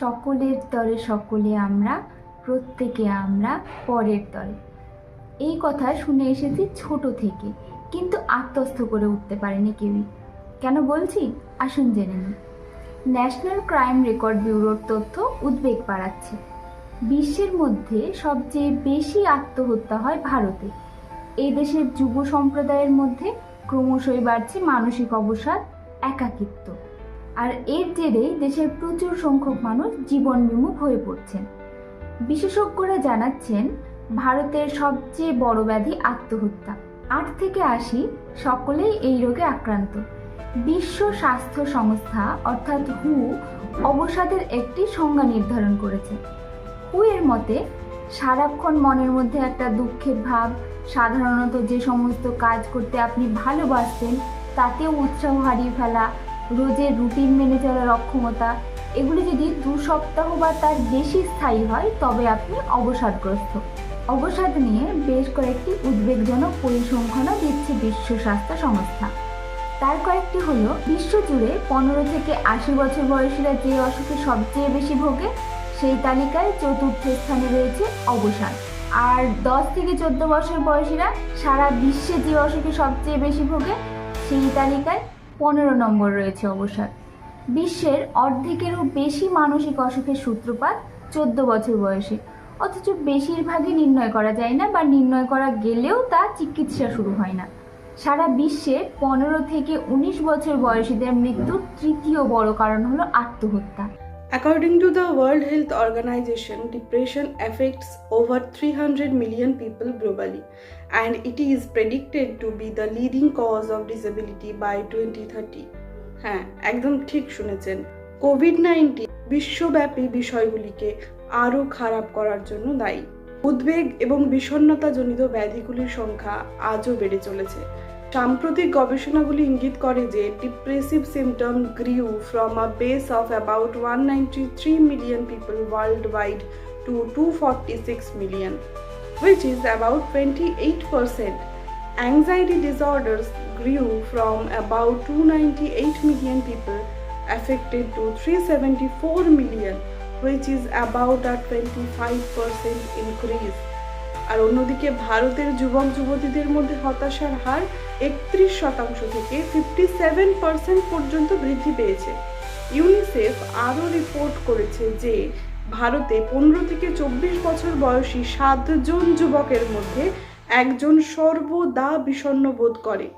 সকলের তরে সকলে আমরা, প্রত্যেকে আমরা পরের তরে। এই কথা শুনে এসেছি ছোট থেকে, কিন্তু আত্মস্থ করে উঠতে পারেনি কেউই। কেন বলছি? আসুন জেনে নিন ন্যাশনাল ক্রাইম রেকর্ড ব্যুরোর তথ্য উদ্বেগ বাড়াচ্ছে। বিশ্বের মধ্যে সবচেয়ে বেশি আত্মহত্যা হয় ভারতে। এই দেশের যুব সম্প্রদায়ের মধ্যে ক্রমশই বাড়ছে মানসিক অবসাদ, একাকিত্ব। আর এর জেরেই দেশের প্রচুর সংখ্যক মানুষ জীবন বিমুখ হয়ে পড়ছেন। বিশেষজ্ঞরা জানাচ্ছেন, ভারতের সবচেয়ে বড় ব্যাধি আত্মহত্যা। আট থেকে আশি সকলেই এই রোগে আক্রান্ত। বিশ্ব স্বাস্থ্য সংস্থা, অর্থাৎ হু, অবসাদের একটি সংজ্ঞা নির্ধারণ করেছে। হু এর মতে, সারাক্ষণ মনের মধ্যে একটা দুঃখের ভাব, সাধারণত যে সমস্ত কাজ করতে আপনি ভালোবাসতেন, তাতেও উৎসাহ হারিয়ে ফেলা রোজের রুটিন মেনে চলার অক্ষমতা, এগুলি যদি দু সপ্তাহ বা তার বেশি স্থায়ী হয়, তবে আপনি অবসাদগ্রস্ত। অবসাদ নিয়ে বেশ কয়েকটি উদ্বেগজনক পরিসংখ্যানও দিচ্ছে বিশ্ব স্বাস্থ্য সংস্থা। তার কয়েকটি হল বিশ্বজুড়ে পনেরো থেকে আশি বছর বয়সীরা যে অসুখে সবচেয়ে বেশি ভোগে, সেই তালিকায় চতুর্থ স্থানে রয়েছে অবসাদ। আর দশ থেকে চোদ্দ বছর বয়সীরা সারা বিশ্বে যে অসুখে সবচেয়ে বেশি ভোগে, সেই তালিকায় পনেরো নম্বর রয়েছে অবসাদ বিশ্বের অর্ধেকেরও বেশি মানসিক অসুখের সূত্রপাত চোদ্দ বছর বয়সে। অথচ বেশিরভাগই নির্ণয় করা যায় না বা নির্ণয় করা গেলেও তা চিকিৎসা শুরু হয় না। সারা বিশ্বে পনেরো থেকে উনিশ বছর বয়সীদের মৃত্যুর তৃতীয় বড় কারণ হলো আত্মহত্যা। According to the World Health Organization, depression affects over 300 million people globally, and it is predicted to be the leading cause of disability by 2030. হ্যাঁ একদম ঠিক শুনেছেন। কোভিড নাইন্টিন বিশ্বব্যাপী বিষয়গুলিকে আরও খারাপ করার জন্য দায়ী। উদ্বেগ এবং বিষণ্ণতাজনিত ব্যাধিগুলির সংখ্যা আজও বেড়ে চলেছে। সাম্প্রতিক গবেষণাগুলি ইঙ্গিত করে যে depressive symptom grew from a base of about one ninety three million people world wide to two forty six million which is about 28%. Anxiety disorders grew from about 298 million people affected to 374 million, which is about a 25% increase. আর অন্যদিকে ভারতের যুবক যুবতীদের মধ্যে হতাশার হার একত্রিশ শতাংশ থেকে fifty seven percent পর্যন্ত বৃদ্ধি পেয়েছে ইউনিসেফ আরও রিপোর্ট করেছে যে ভারতে পনেরো থেকে চব্বিশ বছর বয়সী সাতজন যুবকের মধ্যে একজন সর্বদা বিষণ্ণ বোধ করে।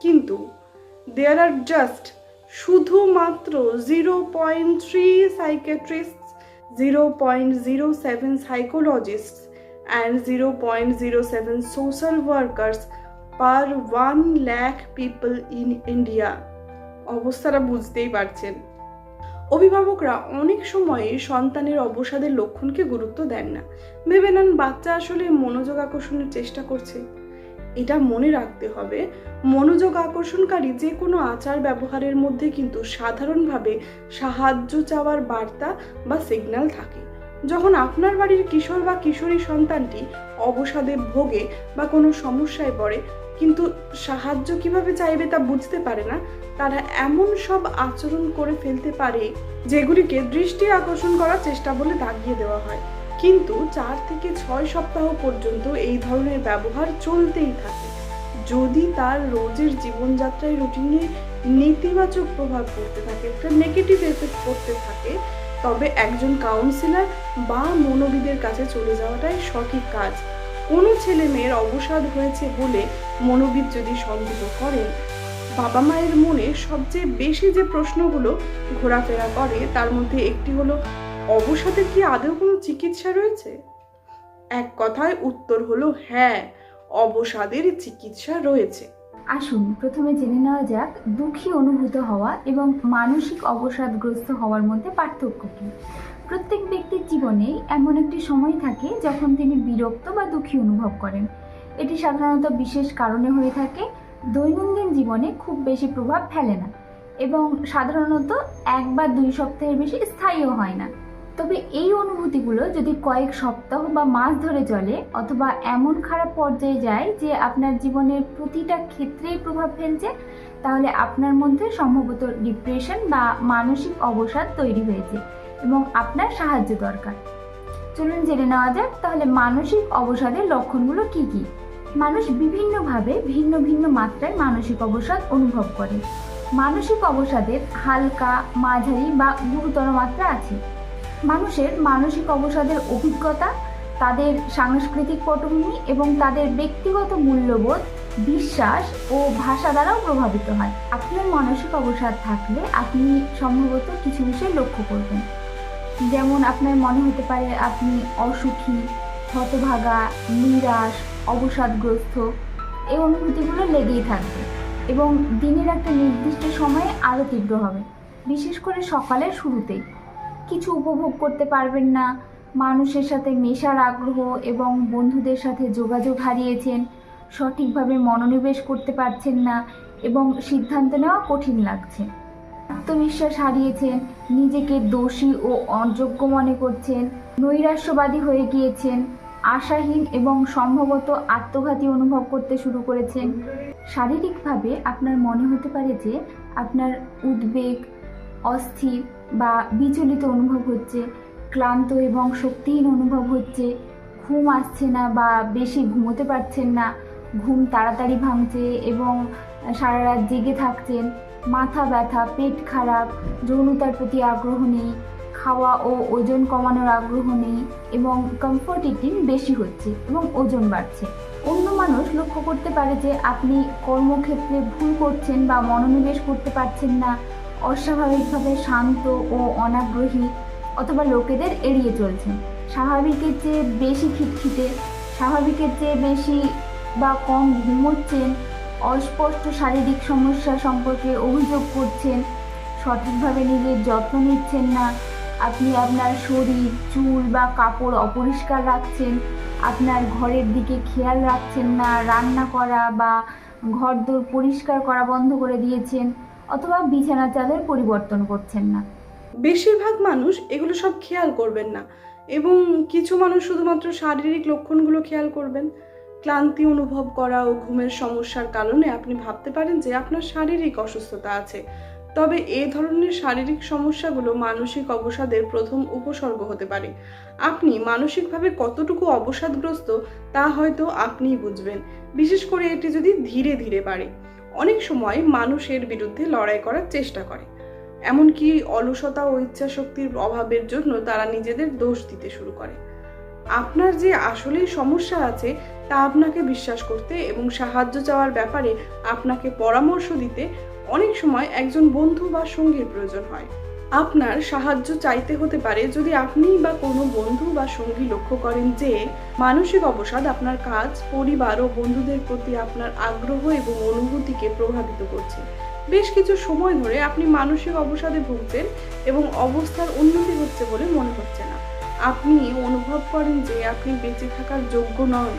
কিন্তু দেয়ার আর জাস্ট শুধুমাত্র zero point three psychiatrist zero point zero seven psychologist and zero point zero seven social workers per one lakh people in India অবস্থাটা বুঝতেই পারছেন। অভিভাবকরা অনেক সময় সন্তানের অবসাদের লক্ষণকে গুরুত্ব দেন না। ভেবে নেন বাচ্চা আসলে মনোযোগ আকর্ষণের চেষ্টা করছে। এটা মনে রাখতে হবে, মনোযোগ আকর্ষণকারী যে কোনো আচার ব্যবহারের মধ্যে কিন্তু সাধারণভাবে সাহায্য চাওয়ার বার্তা বা সিগন্যাল থাকে। যখন আপনার বাড়ির কিশোর বা কিশোরী সন্তানটি অবসাদে ভোগে বা কোনো সমস্যায় পড়ে কিন্তু সাহায্য কীভাবে চাইবে তা বুঝতে পারে না। তারা এমন সব আচরণ করে ফেলতে পারে যেগুলিকে দৃষ্টি আকর্ষণ করার চেষ্টা বলে দাগিয়ে দেওয়া হয়। কিন্তু চার থেকে ছয় সপ্তাহ পর্যন্ত এই ধরনের ব্যবহার চলতেই থাকে। যদি তার রোজের জীবনযাত্রায় রুটিনে নেতিবাচক প্রভাব পড়তে থাকে নেগেটিভ এফেক্ট পড়তে থাকে, তবে একজন কাউন্সিলর বা মনোবিদের কাছে চলে যাওয়াটাই সঠিক কাজ। কোনো ছেলে মেয়ের অবসাদ হয়েছে বলে মনোবিদ যদি সন্দেহ করেন, বাবা মায়ের মনে সবচেয়ে বেশি যে প্রশ্নগুলো ঘোরাফেরা করে, তার মধ্যে একটি হলো অবসাদের কি আদৌ কোনো চিকিৎসা রয়েছে? এক কথায় উত্তর হলো হ্যাঁ অবসাদের চিকিৎসা রয়েছে। আসুন, প্রথমে জেনে নেওয়া যাক, দুঃখী অনুভূত হওয়া এবং মানসিক অবসাদগ্রস্ত হওয়ার মধ্যে পার্থক্য কী? প্রত্যেক ব্যক্তির জীবনেই এমন একটি সময় থাকে যখন তিনি বিরক্ত বা দুঃখী অনুভব করেন। এটি সাধারণত বিশেষ কারণে হয়ে থাকে, দৈনন্দিন জীবনে খুব বেশি প্রভাব ফেলে না এবং সাধারণত এক বা দুই সপ্তাহের বেশি স্থায়ীও হয় না। তবে এই অনুভূতিগুলো যদি কয়েক সপ্তাহ বা মাস ধরে চলে অথবা এমন খারাপ পর্যায়ে যায় যে আপনার জীবনের প্রতিটা ক্ষেত্রেই প্রভাব ফেলছে, তাহলে আপনার মধ্যে সম্ভবত ডিপ্রেশন বা মানসিক অবসাদ তৈরি হয়েছে। এবং আপনার সাহায্য দরকার। চলুন জেনে নেওয়া যাক তাহলে মানসিক অবসাদের লক্ষণগুলো কি কি? মানুষ বিভিন্নভাবে ভিন্ন ভিন্ন মাত্রায় মানসিক অবসাদ অনুভব করে। মানসিক অবসাদের হালকা, মাঝারি বা গুরুতর মাত্রা আছে। মানুষের মানসিক অবসাদের অভিজ্ঞতা, তাদের সাংস্কৃতিক পটভূমি এবং তাদের ব্যক্তিগত মূল্যবোধ, বিশ্বাস ও ভাষা দ্বারাও প্রভাবিত হয়। আপনার মানসিক অবসাদ থাকলে আপনি সম্ভবত কিছু বিষয় লক্ষ্য করবেন। যেমন আপনার মনে হতে পারে আপনি অসুখী, হতভাগা, নিরাশ, অবসাদগ্রস্ত এই অনুভূতিগুলো লেগেই থাকবে এবং দিনের একটা নির্দিষ্ট সময়ে আরও তীব্র হবে, বিশেষ করে সকালের শুরুতেই। কিছু উপভোগ করতে পারবেন না, মানুষের সাথে মেশার আগ্রহ এবং বন্ধুদের সাথে যোগাযোগ হারিয়েছেন, সঠিকভাবে মনোনিবেশ করতে পারছেন না এবং সিদ্ধান্ত নেওয়া কঠিন লাগছে। আত্মবিশ্বাস হারিয়েছেন নিজেকে দোষী ও অযোগ্য মনে করছেন, নৈরাশ্যবাদী হয়ে গিয়েছেন, আশাহীন এবং সম্ভবত আত্মঘাতী অনুভব করতে শুরু করেছেন। শারীরিকভাবে আপনার মনে হতে পারে যে আপনার উদ্বেগ, অস্থির বা বিচলিত অনুভব হচ্ছে, ক্লান্ত এবং শক্তিহীন অনুভব হচ্ছে, ঘুম আসছে না বা বেশি ঘুমোতে পারছেন না, ঘুম তাড়াতাড়ি ভাঙছে এবং সারা রাত জেগে থাকছেন। মাথা ব্যথা, পেট খারাপ, যৌনতার প্রতি আগ্রহ নেই, খাওয়া ও ওজন কমানোর আগ্রহ নেই এবং কমফোর্ট ইটিং বেশি হচ্ছে এবং ওজন বাড়ছে। অন্য মানুষ লক্ষ্য করতে পারে যে আপনি কর্মক্ষেত্রে ভুল করছেন বা মনোনিবেশ করতে পারছেন না, অস্বাভাবিকভাবে শান্ত ও অনাগ্রহী অথবা লোকেদের এড়িয়ে চলছেন। স্বাভাবিকের চেয়ে বেশি খিটখিটে, স্বাভাবিকের চেয়ে বেশি বা কম ঘুমোচ্ছেন অস্পষ্ট শারীরিক সমস্যা সম্পর্কে অভিযোগ করছেন। সঠিকভাবে নিজের যত্ন নিচ্ছেন না। আপনি আপনার শরীর, চুল বা কাপড় অপরিষ্কার রাখছেন। আপনার ঘরের দিকে খেয়াল রাখছেন না। রান্না করা বা ঘরদোর পরিষ্কার করা বন্ধ করে দিয়েছেন অথবা বিছানা চাদর পরিবর্তন করছেন না। বেশিরভাগ মানুষ এগুলো সব খেয়াল করবেন না এবং কিছু মানুষ শুধুমাত্র শারীরিক লক্ষণগুলো খেয়াল করবেন। ক্লান্তি অনুভব করা ও ঘুমের সমস্যার কারণে আপনি ভাবতে পারেন যে আপনার শারীরিক অসুস্থতা আছে। তবে এই ধরনের শারীরিক সমস্যাগুলো মানসিক অবসাদের প্রথম উপসর্গ হতে পারে। আপনি মানসিকভাবে কতটুকু অবসাদগ্রস্ত তা হয়তো আপনিই বুঝবেন। বিশেষ করে এটি যদি ধীরে ধীরে বাড়ে। অনেক সময় মানুষের বিরুদ্ধে লড়াই করার চেষ্টা করে। এমনকি অলসতা ও ইচ্ছাশক্তির অভাবের জন্য তারা নিজেদের দোষ দিতে শুরু করে। আপনার যে আসলেই সমস্যা আছে তা আপনাকে বিশ্বাস করতে এবং সাহায্য চাওয়ার ব্যাপারে আপনাকে পরামর্শ দিতে অনেক সময় একজন বন্ধু বা সঙ্গীর প্রয়োজন হয়। আপনার সাহায্য চাইতে হতে পারে যদি আপনি বা কোনো বন্ধু বা সঙ্গী লক্ষ্য করেন যে মানসিক অবসাদ আপনার কাজ, পরিবার ও বন্ধুদের প্রতি আপনার আগ্রহ এবং অনুভূতিকে প্রভাবিত করছে। বেশ কিছু সময় ধরে আপনি মানসিক অবসাদে ভুগছেন এবং অবস্থার উন্নতি হচ্ছে বলে মনে হচ্ছে না। আপনি অনুভব করেন যে আপনি বেঁচে থাকার যোগ্য নন।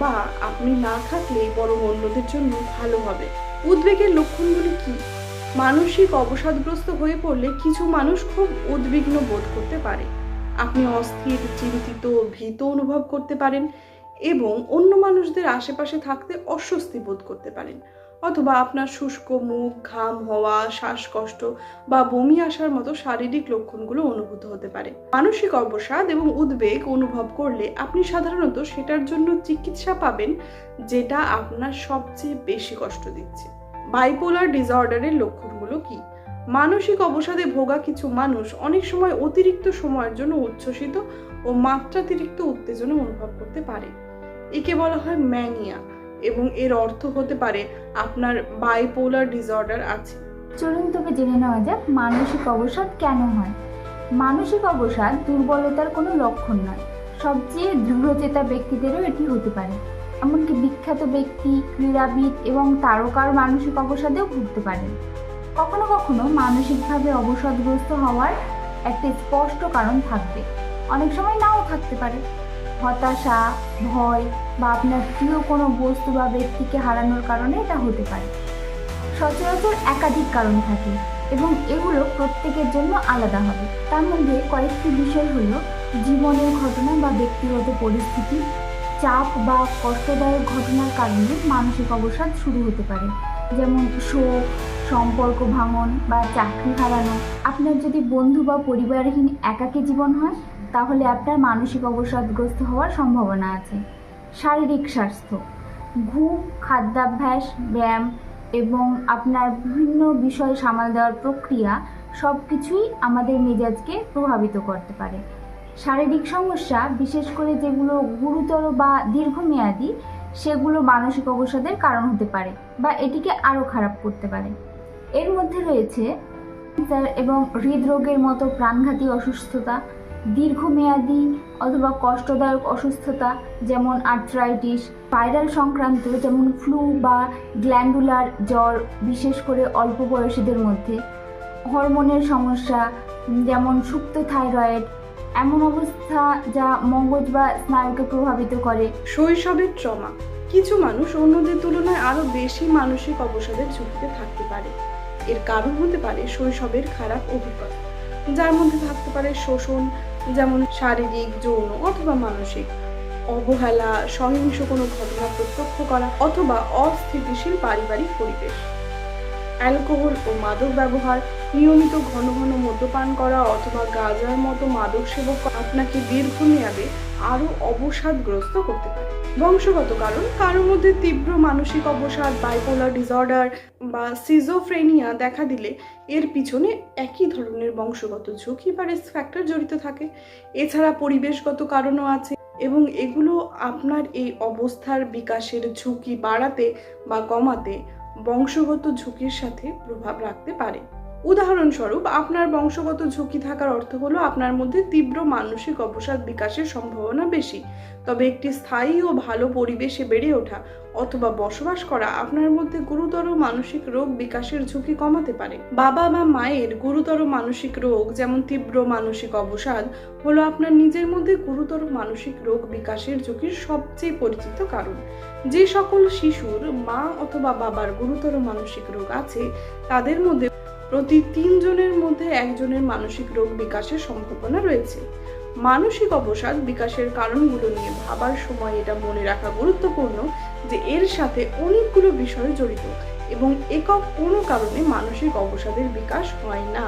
বা আপনি না থাকলে বরং অন্যদের জন্য ভালো হবে। উদ্বেগের লক্ষণগুলি কি? মানসিক অবসাদগ্রস্ত হয়ে পড়লে কিছু মানুষ খুব উদ্বিগ্ন বোধ করতে পারে। আপনি অস্থির, চিন্তিত, ভীত অনুভব করতে পারেন এবং অন্য মানুষদের আশেপাশে থাকতে অস্বস্তি বোধ করতে পারেন। অথবা আপনার শুষ্ক মুখ, ঘাম হওয়া, শ্বাসকষ্ট বা বমি আসার মতো শারীরিক লক্ষণগুলো অনুভূত হতে পারে। মানসিক অবসাদ এবং উদ্বেগ অনুভব করলে আপনি সাধারণত সেটার জন্য চিকিৎসা পাবেন, যেটা আপনার সবচেয়ে বেশি কষ্ট দিচ্ছে। বাইপোলার ডিসঅর্ডারের লক্ষণগুলো কি? মানসিক অবসাদে ভোগা কিছু মানুষ অনেক সময় অতিরিক্ত সময়ের জন্য উচ্ছ্বসিত ও মাত্রাতিরিক্ত উত্তেজনা অনুভব করতে পারে। একে বলা হয় ম্যানিয়া। এবং এর অর্থ হতে পারে আপনার বাইপোলার ডিসঅর্ডার আছে। চলুন তবে জেনে নেওয়া যাক মানসিক অবসাদ কেন হয়। মানসিক অবসাদ দুর্বলতার কোনো লক্ষণ নয়, সবচেয়ে দৃঢ়চেতা ব্যক্তিদেরও এটি হতে পারে। এমনকি বিখ্যাত ব্যক্তি, ক্রীড়াবিদ এবং তারকার মানসিক অবসাদেও ভুগতে পারেন কখনো কখনো মানসিকভাবে অবসাদগ্রস্ত হওয়ার একটি স্পষ্ট কারণ থাকবে। অনেক সময় নাও থাকতে পারে। হতাশা, ভয় বা আপনার প্রিয় কোনো বস্তু বা ব্যক্তিকে হারানোর কারণে এটা হতে পারে। সচরাচর একাধিক কারণ থাকে এবং এগুলো প্রত্যেকের জন্য আলাদা হবে। তার মধ্যে কয়েকটি বিষয় হলো জীবনের ঘটনা বা ব্যক্তিগত পরিস্থিতি, চাপ বা কষ্টদায়ক ঘটনার কারণে মানসিক অবসাদ শুরু হতে পারে। যেমন শোক, সম্পর্ক ভাঙন বা চাকরি হারানো। আপনার যদি বন্ধু বা পরিবারহীন একাকী জীবন হয় তাহলে আপনার মানসিক অবসাদগ্রস্ত হওয়ার সম্ভাবনা আছে। শারীরিক স্বাস্থ্য, ঘুম, খাদ্যাভ্যাস, ব্যায়াম এবং আপনার বিভিন্ন বিষয় সামাল দেওয়ার প্রক্রিয়া সব কিছুই আমাদের মেজাজকে প্রভাবিত করতে পারে। শারীরিক সমস্যা, বিশেষ করে যেগুলো গুরুতর বা দীর্ঘমেয়াদী, সেগুলো মানসিক অবসাদের কারণ হতে পারে বা এটিকে আরও খারাপ করতে পারে। এর মধ্যে রয়েছে ক্যান্সার এবং হৃদরোগের মতো প্রাণঘাতী অসুস্থতা দীর্ঘমেয়াদী অথবা কষ্টদায়ক অসুস্থতা, যেমন আর্থ্রাইটিস ভাইরাল সংক্রান্ত, যেমন ফ্লু বা গ্ল্যান্ডুলার জ্বর, বিশেষ করে অল্প বয়সীদের মধ্যে। হরমোনের সমস্যা যেমন সুপ্ত থাইরয়েড, এমন অবস্থা যা মগজ বা স্নায়ুকে প্রভাবিত করে। শৈশবের ট্রমা। কিছু মানুষ অন্যদের তুলনায় আরও বেশি মানসিক অবসাদের ঝুঁকিতে থাকতে পারে। এর কারণ হতে পারে শৈশবের খারাপ অভিজ্ঞতা, যার মধ্যে থাকতে পারে শোষণ যেমন শারীরিক, যৌন অথবা মানসিক। অবহেলা, সহিংস কোনো ঘটনা প্রত্যক্ষ করা অথবা অস্থিতিশীল পারিবারিক পরিবেশ। অ্যালকোহল ও মাদক ব্যবহার, নিয়মিত ঘন ঘন মদ্যপান করা অথবা গাজার মতো মাদক সেবক আপনাকে দীর্ঘমেয়াদে আরও অবসাদগ্রস্ত করতে পারে। বংশগত কারণ, কারোর মধ্যে তীব্র মানসিক অবসাদ বাইপোলার ডিসঅর্ডার বা সিজোফ্রেনিয়া দেখা দিলে এর পিছনে একই ধরনের বংশগত ঝুঁকি বা রিস্ক ফ্যাক্টর জড়িত থাকে। এছাড়া পরিবেশগত কারণও আছে এবং এগুলো আপনার এই অবস্থার বিকাশের ঝুঁকি বাড়াতে বা কমাতে বংশগত ঝুঁকির সাথে প্রভাব রাখতে পারে। উদাহরণস্বরূপ, আপনার বংশগত ঝুঁকি থাকার অর্থ হলো আপনার মধ্যে তীব্র মানসিক অবসাদ বিকাশের সম্ভাবনা বেশি। তবে একটি স্থায়ী ও ভালো পরিবেশে বেড়ে ওঠা অথবা বসবাস করা আপনার মধ্যে গুরুতর মানসিক রোগ বিকাশের ঝুঁকি কমাতে পারে। বাবা বা মায়ের গুরুতর মানসিক রোগ যেমন তীব্র মানসিক অবসাদ হলো আপনার নিজের মধ্যে গুরুতর মানসিক রোগ বিকাশের ঝুঁকির সবচেয়ে পরিচিত কারণ। যে সকল শিশুর মা অথবা বাবার গুরুতর মানসিক রোগ আছে, তাদের মধ্যে প্রতি তিনজনের মধ্যে একজনের মানসিক রোগ বিকাশের সম্ভাবনা রয়েছে। মানসিক অবসাদ বিকাশের কারণগুলো নিয়ে ভাবার সময় এটা মনে রাখা গুরুত্বপূর্ণ যে এর সাথে অনেকগুলো বিষয় জড়িত এবং একক কোনো কারণে মানসিক অবসাদের বিকাশ হয় না।